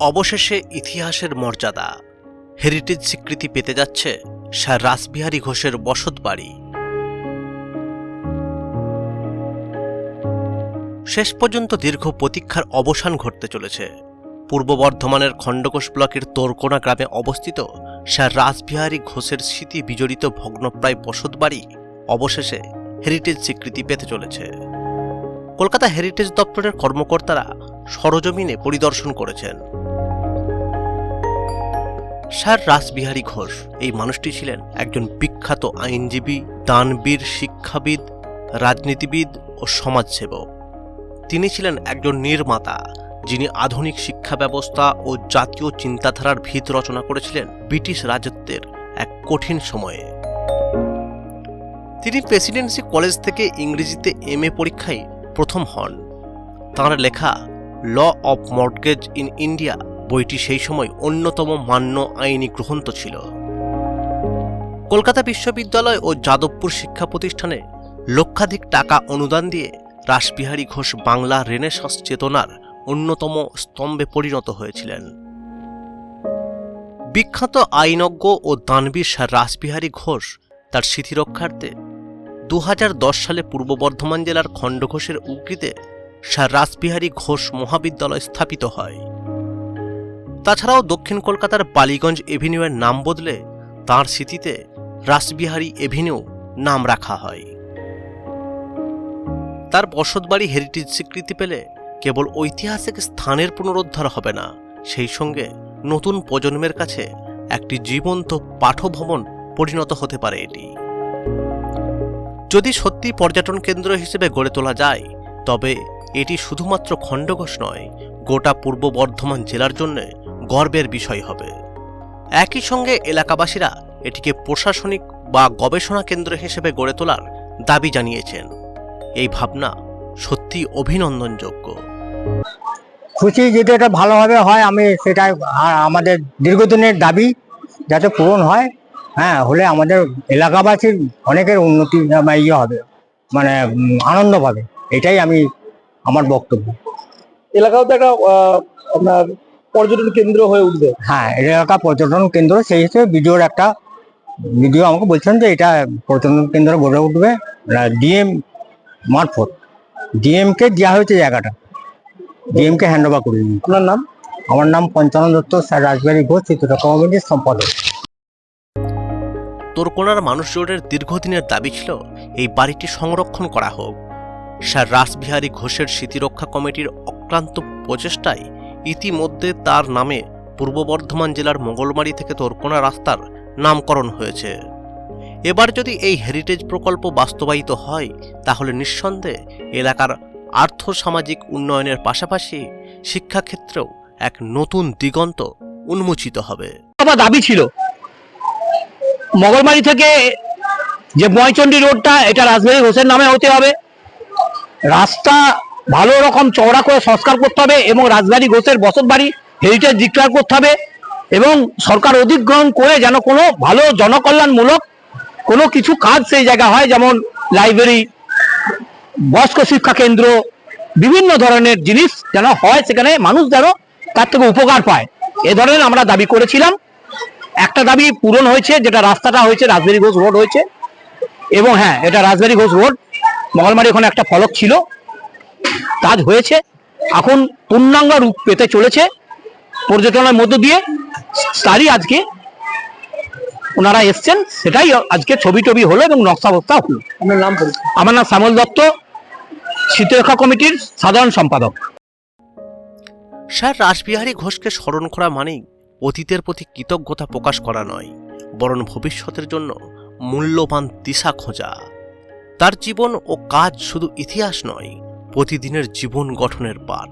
অবশেষে ইতিহাসের মর্যাদা। হেরিটেজ স্বীকৃতি পেতে যাচ্ছে স্যার রাসবিহারী ঘোষের বসত বাড়ি। শেষ পর্যন্ত দীর্ঘ প্রতীক্ষার অবসান ঘটতে চলেছে। পূর্ব বর্ধমানের খণ্ডকোষ ব্লকের তোরকোনা গ্রামে অবস্থিত স্যার রাসবিহারী ঘোষের স্মৃতি বিজড়িত ভগ্নপ্রায় বসত বাড়ি অবশেষে হেরিটেজ স্বীকৃতি পেতে চলেছে। কলকাতা হেরিটেজ দপ্তরের কর্মকর্তারা সরজমিনে পরিদর্শন করেছেন। স্যার রাসবিহারী ঘোষ। এই মানুষটি ছিলেন একজন বিখ্যাত আইনজীবী, দানবীর, শিক্ষাবিদ, রাজনীতিবিদ ও সমাজসেবক। তিনি ছিলেন একজন নির্মাতা, যিনি আধুনিক শিক্ষা ব্যবস্থা ও জাতীয় চিন্তাধারার ভিত রচনা করেছিলেন ব্রিটিশ রাজত্বের এক কঠিন সময়ে। তিনি প্রেসিডেন্সি কলেজ থেকে ইংরেজিতে এম এ পরীক্ষায় প্রথম হন। তাঁর লেখা law of mortgage in India বইটি সেই সময় অন্যতম মান্য আইনি গ্রন্থ ছিল। কলকাতা বিশ্ববিদ্যালয় ও যাদবপুর শিক্ষা প্রতিষ্ঠানে লক্ষাধিক টাকা অনুদান দিয়ে রাসবিহারী ঘোষ বাংলা রেনেসাঁস চেতনার অন্যতম স্তম্ভে পরিণত হয়েছিলেন। বিখ্যাত আইনজ্ঞ ও দানবীর রাসবিহারী ঘোষ তার স্মৃতিরক্ষার্থে দু হাজার দশ সালে পূর্ব বর্ধমান জেলার খণ্ডঘোষের উগরিতে স্যার রাসবিহারী ঘোষ মহাবিদ্যালয় স্থাপিত হয়। তাছাড়াও দক্ষিণ কলকাতার বালিগঞ্জ এভিনিউয়ের নাম বদলে তাঁর স্মৃতিতে রাসবিহারী এভিনিউ নাম রাখা হয়। তার বসতবাড়ি হেরিটেজ স্বীকৃতি পেলে কেবল ঐতিহাসিক স্থানের পুনরুদ্ধার হবে না, সেই সঙ্গে নতুন প্রজন্মের কাছে একটি জীবন্ত পাঠভবন পরিণত হতে পারে এটি। যদি সত্যি পর্যটন কেন্দ্র হিসেবে গড়ে তোলা যায়, তবে এটি শুধুমাত্র খণ্ডঘোষ নয়, গোটা পূর্ব বর্ধমান জেলার জন্য গর্বের বিষয় হবে। একই সঙ্গে এলাকাবাসীরা এটিকে প্রশাসনিক বা গবেষণা কেন্দ্র হিসেবে গড়ে তোলার দাবি জানিয়েছেন। এই ভাবনা সত্যি অভিনন্দনযোগ্য। খুশি যদি এটা ভালোভাবে হয় আমি সেটা আমাদের দীর্ঘদিনের দাবি যাতে পূরণ হয়। হ্যাঁ হলে আমাদের এলাকাবাসীর অনেকের উন্নতি ইয়ে হবে। মানে আনন্দ পাবে। এটাই আমি আমার বক্তব্য। এলাকাও তো একটা আপনার পর্যটন কেন্দ্র হয়ে উঠবে? হ্যাঁ এটা এলাকা পর্যটন কেন্দ্র সেই হিসেবে ভিডিওর একটা ভিডিও আমাকে বলছেন যে এটা পর্যটন কেন্দ্র গড়ে উঠবে ডিএম মারফত। ডিএম কে দেওয়া হয়েছে জায়গাটা। ডিএম কে হ্যান্ড ওভার করে আপনার নাম? আমার নাম পঞ্চানন দত্ত স্যার রাজবাড়ি ঘোষ চিত্রটা কমিটির সম্পাদক। তোরকোনার মানুষ জোটের দীর্ঘদিনের দাবি ছিল এই বাড়িটি সংরক্ষণ করা হোক। স্যার রাসবিহারী ঘোষের স্মৃতিরক্ষা কমিটির অক্লান্ত প্রচেষ্টায় ইতিমধ্যে তার নামে পূর্ব বর্ধমান জেলার মঙ্গলমারি থেকে তোরকোনা রাস্তার নামকরণ হয়েছে। এবার যদি এই হেরিটেজ প্রকল্প বাস্তবায়িত হয়, তাহলে নিঃসন্দেহে এলাকার আর্থ সামাজিক উন্নয়নের পাশাপাশি শিক্ষাক্ষেত্রেও এক নতুন দিগন্ত উন্মোচিত হবে। আমার দাবি ছিল মগলমারি থেকে যে ময়চন্ডী রোডটা, এটা রাজবাড়ি হোসেন নামে হতে হবে। রাস্তা ভালো রকম চওড়া করে সংস্কার করতে হবে এবং রাজবাড়ি ঘোষের বসত বাড়ি হেরিটেজ ডিক্লেয়ার করতে হবে এবং সরকার অধিগ্রহণ করে যেন কোনো ভালো জনকল্যাণমূলক কোনো কিছু কাজ সেই জায়গা হয়, যেমন লাইব্রেরি বয়স্ক শিক্ষা কেন্দ্র, বিভিন্ন ধরনের জিনিস যেন হয় সেখানে মানুষ যেন তার থেকে উপকার পায়। এ ধরনের আমরা দাবি করেছিলাম। একটা দাবি পূরণ হয়েছে, যেটা রাস্তাটা হয়েছে, রাজবাড়ি ঘোষ রোড হয়েছে। এবং হ্যাঁ এটা রাজবাড়ি ঘোষ রোড। মঙ্গলমারি ওখানে একটা ফলক ছিল। কাজ হয়েছে। এখন পূর্ণাঙ্গ রূপ পেতে চলেছে। পর্যটনের মধ্য দিয়ে তারই আজকে ওনারা এসছেন। সেটাই আজকে ছবি টবি হলো এবং নকশা বস্তা হলো। আপনার নাম বলুন। আমার নাম শ্যামল দত্ত শীতরেখা কমিটির সাধারণ সম্পাদক। স্যার রাসবিহারী ঘোষকে স্মরণ করা মানেই অতীতের প্রতি কৃতজ্ঞতা প্রকাশ করা নয় বরং ভবিষ্যতের জন্য মূল্যবান দিশা খোঁজা। তার জীবন ও কাজ শুধু ইতিহাস নয় প্রতিদিনের জীবন গঠনের পাঠ।